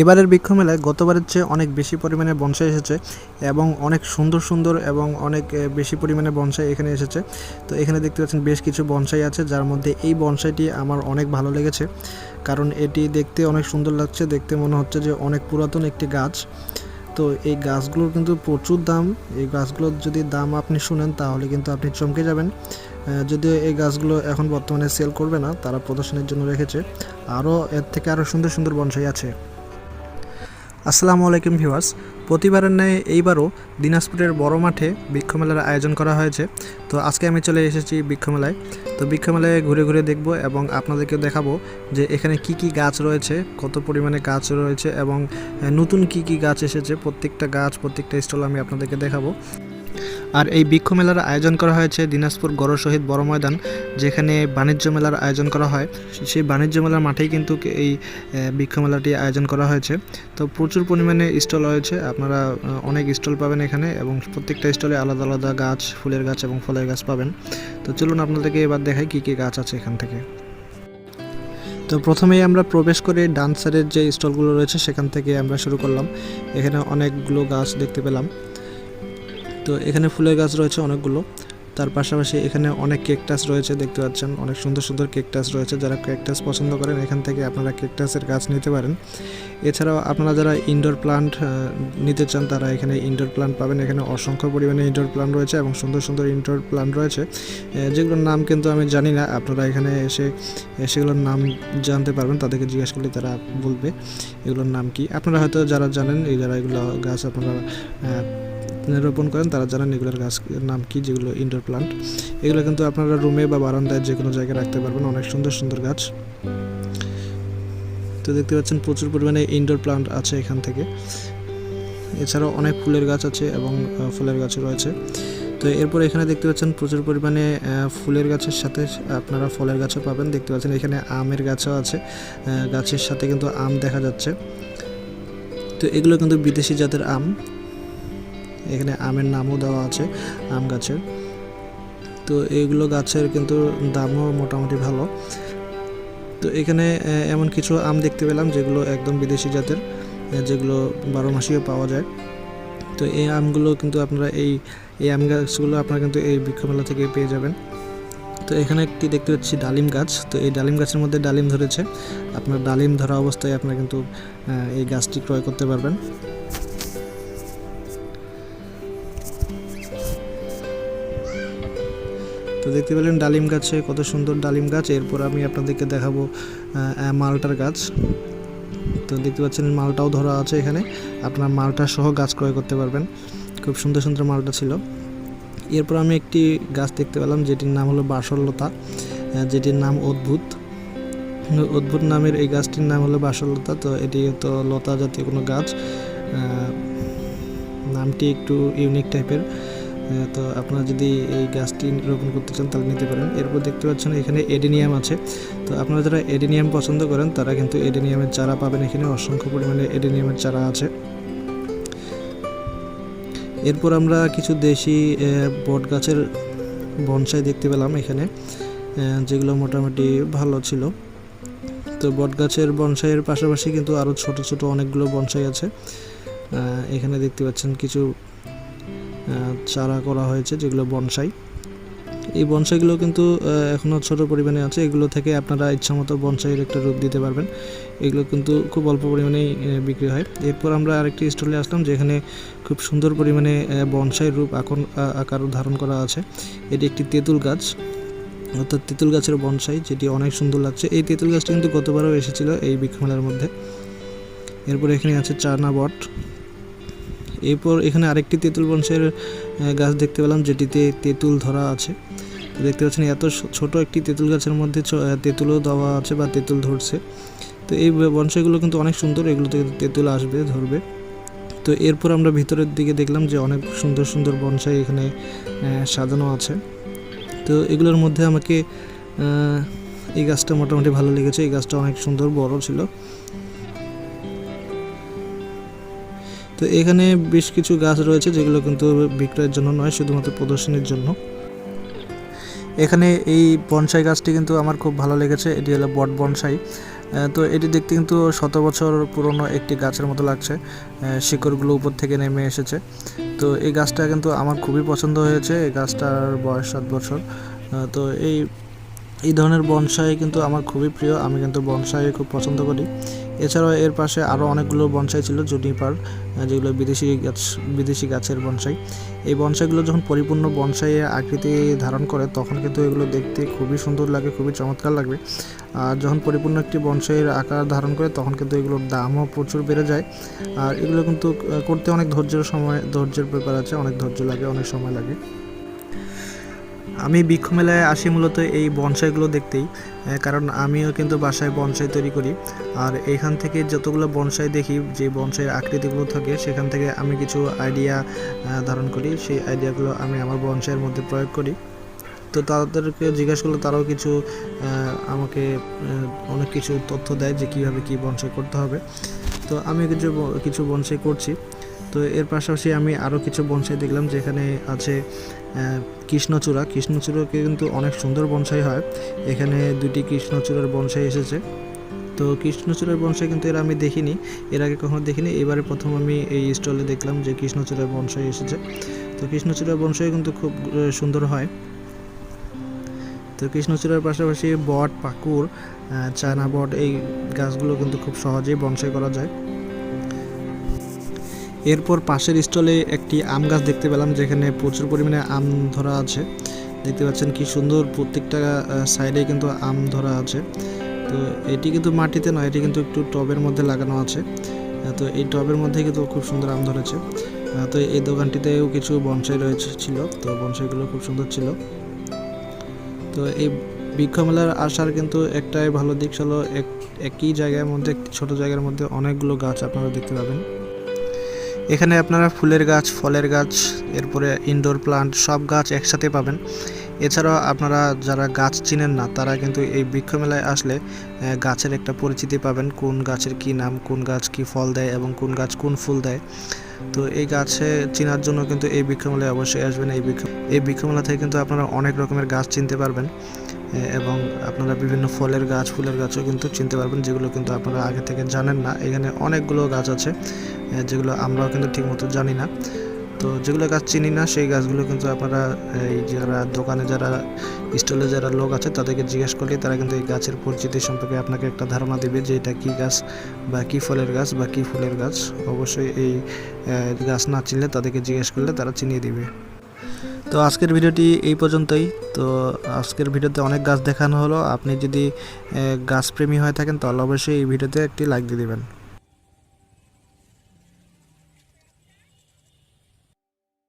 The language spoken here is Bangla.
এবারের বৃক্ষ মেলায় গতবারের চেয়ে অনেক বেশি পরিমাণে বনসাই এসেছে এবং অনেক সুন্দর সুন্দর এবং অনেক বেশি পরিমাণে বনসাই এখানে এসেছে। তো এখানে দেখতে পাচ্ছেন বেশ কিছু বনসাই আছে, যার মধ্যে এই বনসাইটি আমার অনেক ভালো লেগেছে। কারণ এটি দেখতে অনেক সুন্দর লাগছে, দেখতে মনে হচ্ছে যে অনেক পুরাতন একটি গাছ। তো এই গাছগুলোর কিন্তু প্রচুর দাম। এই গাছগুলোর যদি দাম আপনি শুনেন, তাহলে কিন্তু আপনি চমকে যাবেন। যদিও এই গাছগুলো এখন বর্তমানে সেল করবে না, তারা প্রদর্শনের জন্য রেখেছে। আরও এর থেকে আরও সুন্দর সুন্দর বনসাই আছে। আসসালামু আলাইকুম ভিউয়ার্স। প্রতিবারের ন্যায় এইবারও দিনাজপুরের বড় মাঠে বৃক্ষমেলার আয়োজন করা হয়েছে। তো আজকে আমি চলে এসেছি বৃক্ষমেলায়। তো বৃক্ষমেলায় ঘুরে ঘুরে দেখব এবং আপনাদেরকে দেখাবো যে এখানে কি কি গাছ রয়েছে, কত পরিমাণে গাছ রয়েছে এবং নতুন কি কি গাছ এসেছে, প্রত্যেকটা গাছ, প্রত্যেকটা স্টল আমি আপনাদেরকে দেখাবো। আর এই বৃক্ষ মেলার আয়োজন করা হয়েছে দিনাজপুর গড় শহীদ বড় ময়দান, যেখানে বাণিজ্য মেলার আয়োজন করা হয়। সেই বাণিজ্য মেলার মাঠেই কিন্তু এই বৃক্ষ মেলাটি আয়োজন করা হয়েছে। তো প্রচুর পরিমাণে স্টল রয়েছে, আপনারা অনেক স্টল পাবেন এখানে এবং প্রত্যেকটা স্টলে আলাদা আলাদা গাছ, ফুলের গাছ এবং ফলের গাছ পাবেন। তো চলুন আপনাদেরকে এবার দেখাই কী কী গাছ আছে এখান থেকে। তো প্রথমেই আমরা প্রবেশ করে ডান্সারের যে স্টলগুলো রয়েছে, সেখান থেকে আমরা শুরু করলাম। এখানে অনেকগুলো গাছ দেখতে পেলাম। তো এখানে ফুলের গাছ রয়েছে অনেকগুলো। তার পাশাপাশি এখানে অনেক কেকটাস রয়েছে, দেখতে পাচ্ছেন। অনেক সুন্দর সুন্দর কেকটাস রয়েছে। যারা কেকটাস পছন্দ করেন, এখান থেকে আপনারা কেকটাসের গাছ নিতে পারেন। এছাড়াও আপনারা যারা ইনডোর প্লান্ট নিতে চান, তারা এখানে ইনডোর প্লান্ট পাবেন। এখানে অসংখ্য পরিমাণে ইনডোর প্লান্ট রয়েছে এবং সুন্দর সুন্দর ইনডোর প্লান্ট রয়েছে। যেগুলোর নাম কিন্তু আমি জানি না। আপনারা এখানে এসে সেগুলোর নাম জানতে পারবেন। তাদেরকে জিজ্ঞেস করলে তারা বলবে এগুলোর নাম কি। আপনারা হয়তো যারা জানেন, এই যারা এগুলো গাছ আপনারা রোপণ করেন, তারা জানেন এগুলোর গাছ নাম কি, যেগুলো ইনডোর প্লান্ট এগুলো কিন্তু আপনারা রুমে বা বারান্দায় যে কোনো জায়গায় রাখতে পারবেন। অনেক সুন্দর সুন্দর গাছ। তো দেখতে পাচ্ছেন প্রচুর পরিমাণে ইনডোর প্লান্ট আছে এখান থেকে। এছাড়াও অনেক ফুলের গাছ আছে এবং ফুলের গাছও রয়েছে। তো এরপর এখানে দেখতে পাচ্ছেন প্রচুর পরিমাণে ফুলের গাছের সাথে আপনারা ফলের গাছও পাবেন। দেখতে পাচ্ছেন এখানে আমের গাছও আছে। গাছের সাথে কিন্তু আম দেখা যাচ্ছে। তো এগুলো কিন্তু বিদেশি জাতের আম। এখানে আমের নামও দেওয়া আছে আম গাছের। তো এইগুলো গাছের কিন্তু দামও মোটামুটি ভালো। তো এখানে এমন কিছু আম দেখতে পেলাম যেগুলো একদম বিদেশি জাতের যেগুলো বারো মাসিও পাওয়া যায়। তো এই আমগুলো কিন্তু আপনারা এই এই আম গাছগুলো আপনারা কিন্তু এই বৃক্ষমেলা থেকে পেয়ে যাবেন। তো এখানে একটি দেখতে পাচ্ছি ডালিম গাছ। তো এই ডালিম গাছের মধ্যে ডালিম ধরেছে। আপনার ডালিম ধরা অবস্থায় আপনারা কিন্তু এই গাছটি ক্রয় করতে পারবেন। তো দেখতে পেলেন ডালিম গাছে কত সুন্দর ডালিম গাছ। এরপর আমি আপনাদেরকে দেখাবো মালটার গাছ। তো দেখতে পাচ্ছেন মালটাও ধরা আছে এখানে। আপনার মালটা সহ গাছ ক্রয় করতে পারবেন। খুব সুন্দর সুন্দর মালটা ছিল। এরপর আমি একটি গাছ দেখতে পেলাম যেটির নাম হলো বাসললতা আহ, যেটির নাম অদ্ভুত। অদ্ভুত নামের এই গাছটির নাম হলো বাসললতা তো এটি তো লতা জাতীয় কোনো গাছ। নামটি একটু ইউনিক টাইপের তো আপনারা যদি এই গাছটি রোপণ করতে চান, তাহলে নিতে পারেন। এরপর দেখতে পাচ্ছেন এখানে এডেনিয়াম আছে। তো আপনারা যারা এডেনিয়াম পছন্দ করেন, তারা কিন্তু এডেনিয়ামের চারা পাবেন এখানে। অসংখ্য পরিমাণে এডেনিয়ামের চারা আছে। এরপর আমরা কিছু দেশি বট গাছের বনসাই দেখতে পেলাম এখানে যেগুলো মোটামুটি ভালো ছিল। তো বট গাছের বনসাইয়ের পাশাপাশি কিন্তু আরও ছোট ছোট অনেকগুলো বনসাই আছে। এখানে দেখতে পাচ্ছেন কিছু চারা করা হয়েছে যেগুলো বনসাই। এই বনসাইগুলো কিন্তু এখনও এখনও ছোট পরিমাণে আছে। এগুলো থেকে আপনারা ইচ্ছামতো বনসাইয়ের একটা রূপ দিতে পারবেন। এগুলো কিন্তু খুব অল্প পরিমাণেই বিক্রি হয়। এরপর আমরা আরেকটি স্টলে আসলাম যেখানে খুব সুন্দর পরিমাণে আহ, বনসাই রূপ আকন আকার ধারণ করা আছে। এটি একটি তেঁতুল গাছ। অর্থাৎ তেঁতুল গাছের বনসাই যেটি অনেক সুন্দর লাগছে। এই তেঁতুল গাছটি কিন্তু গতবারও এসেছিল এই বৃক্ষমেলার মধ্যে। এরপর এখানে আছে চানা বট। এরপর এখানে আরেকটি তেঁতুল আহ, গাছ দেখতে পেলাম যেটিতে তেঁতুল ধরা আছে। দেখতে পাচ্ছেন এত ছোট একটি তেঁতুল গাছের মধ্যে তেঁতুলও দেওয়া আছে বা তেঁতুল ধরছে। তো এই ব- বনসাইগুলো কিন্তু অনেক সুন্দর এগুলো থেকে তেঁতুল আসবে ধরবে। তো এরপর আমরা ভিতরের দিকে দেখলাম যে অনেক সুন্দর সুন্দর বনসাই এখানে সাজানো আছে। তো এগুলোর মধ্যে আমাকে এই গাছটা মোটামুটি ভালো লেগেছে। এই গাছটা অনেক সুন্দর বড় ছিল। তো এখানে বেশ কিছু গাছ রয়েছে যেগুলো কিন্তু বিক্রয়ের জন্য নয়, শুধুমাত্র প্রদর্শনীর জন্য। এখানে এই বনসাই গাছটি কিন্তু আমার খুব ভালো লেগেছে, এটি হলো বট বনসাই। তো এটি দেখতে কিন্তু শত বছর পুরনো একটি গাছের মতো লাগছে শিকড়গুলো উপর থেকে নেমে এসেছে। তো এই গাছটা কিন্তু আমার খুবই পছন্দ হয়েছে, এই গাছটার বয়স সাত বছর। তো এই এই ধরনের বনসাই কিন্তু আমার খুবই প্রিয়, আমি কিন্তু বনসাই খুব পছন্দ করি। এছাড়াও এর পাশে আরও অনেকগুলো বনসাই ছিল, জুনিপার যেগুলো বিদেশি গাছ, বিদেশি গাছের বনসাই। এই বনসাইগুলো যখন পরিপূর্ণ বনসাইয়ের আকৃতি ধারণ করে, তখন কিন্তু এগুলো দেখতে খুবই সুন্দর লাগে, খুবই চমৎকার লাগবে। আর যখন পরিপূর্ণ একটি বনসাইয়ের আকার ধারণ করে, তখন কিন্তু এগুলোর দামও প্রচুর বেড়ে যায়। আর এগুলো কিন্তু করতে অনেক ধৈর্যের সময়, ধৈর্যের ব্যাপার আছে, অনেক ধৈর্য লাগে, অনেক সময় লাগে। আমি বৃক্ষ মেলায় আসি মূলত এই বনসাইগুলো দেখতেই কারণ আমিও কিন্তু বাসায় বনসাই তৈরি করি। আর এখান থেকে যতগুলো বনসাই দেখি, যে বনসাইয়ের আকৃতিগুলো থাকে, সেখান থেকে আমি কিছু আইডিয়া ধারণ করি। সেই আইডিয়াগুলো আমি আমার বনসাইয়ের মধ্যে প্রয়োগ করি। তো তাদেরকে জিজ্ঞেস করলে তারাও কিছু আমাকে অনেক কিছু তথ্য দেয় যে কীভাবে কী বনসাই করতে হবে। তো আমি কিছু কিছু বনসাই করছি। তো এর পাশাপাশি আমি আরও কিছু বনসাই দেখলাম যেখানে আছে কৃষ্ণচূড়া। কৃষ্ণচূড়াকে কিন্তু অনেক সুন্দর বনসাই হয়। এখানে দুটি কৃষ্ণচূড়ার বনসাই এসেছে। তো কৃষ্ণচূড়ার বনসাই কিন্তু এরা আমি দেখিনি, এর আগে কখনো দেখিনি। এবারে প্রথম আমি এই স্টলে দেখলাম যে কৃষ্ণচূড়ার বনসাই এসেছে। তো কৃষ্ণচূড়ার বনসাই কিন্তু খুব সুন্দর হয়। তো কৃষ্ণচূড়ার পাশাপাশি বট পাকুর চায়না বট এই গাছগুলো কিন্তু খুব সহজেই বনসাই করা যায়। এরপর পাশের স্টলে একটি আম গাছ দেখতে পেলাম, যেখানে প্রচুর পরিমাণে আম ধরা আছে। দেখতে পাচ্ছেন কি সুন্দর প্রত্যেকটা সাইডে কিন্তু আম ধরা আছে। তো এটি কিন্তু মাটিতে নয়, এটি কিন্তু একটু টবের মধ্যে লাগানো আছে। তো এই টবের মধ্যে কিন্তু খুব সুন্দর আম ধরেছে। তো এই দোকানটিতেও কিছু বনসাই রয়েছে ছিল, তো বনসাইগুলো খুব সুন্দর ছিল। তো এই বৃক্ষ মেলার আসার কিন্তু একটাই ভালো দিক এক, একই জায়গার মধ্যে ছোট জায়গার মধ্যে অনেকগুলো গাছ আপনারা দেখতে পাবেন। এখানে আপনারা ফুলের গাছ, ফলের গাছ, এরপরে ইনডোর প্লান্ট সব গাছ একসাথে পাবেন। এছাড়াও আপনারা যারা গাছ চিনেন না, তারা কিন্তু এই বৃক্ষ মেলায় আসলে গাছের একটা পরিচিতি পাবেন, কোন গাছের কি নাম, কোন গাছ কি ফল দেয় এবং কোন গাছ কোন ফুল দেয়। তো এই গাছে চেনার জন্য কিন্তু এই বৃক্ষমেলায় অবশ্যই আসবেন। এই বৃক্ষ, এই বৃক্ষমেলা থেকে কিন্তু আপনারা অনেক রকমের গাছ চিনতে পারবেন এবং আপনারা বিভিন্ন ফলের গাছ, ফুলের গাছও কিন্তু চিনতে পারবেন, যেগুলো কিন্তু আপনারা আগে থেকে জানেন না। এখানে অনেকগুলো গাছ আছে। যেগুলো আমরাও কিন্তু ঠিকমতো জানি না। তো যেগুলো গাছ চিনি না, সেই গাছগুলো কিন্তু আপনারা এই যারা দোকানে যারা, স্টলে যারা লোক আছে, তাদেরকে জিজ্ঞেস করলে তারা কিন্তু এই গাছের পরিচিতি সম্পর্কে আপনাকে একটা ধারণা দেবে যে এটা কী গাছ বা কী ফলের গাছ বা কী ফুলের গাছ। অবশ্যই এই গাছ না চিনলে তাদেরকে জিজ্ঞেস করলে তারা চিনিয়ে দিবে। তো আজকের ভিডিওটি এই পর্যন্তই। তো আজকের ভিডিওতে অনেক গাছ দেখানো হলো। আপনি যদি গাছপ্রেমী হয়ে থাকেন তাহলে অবশ্যই এই ভিডিওতে একটি লাইক দিয়ে দেবেন।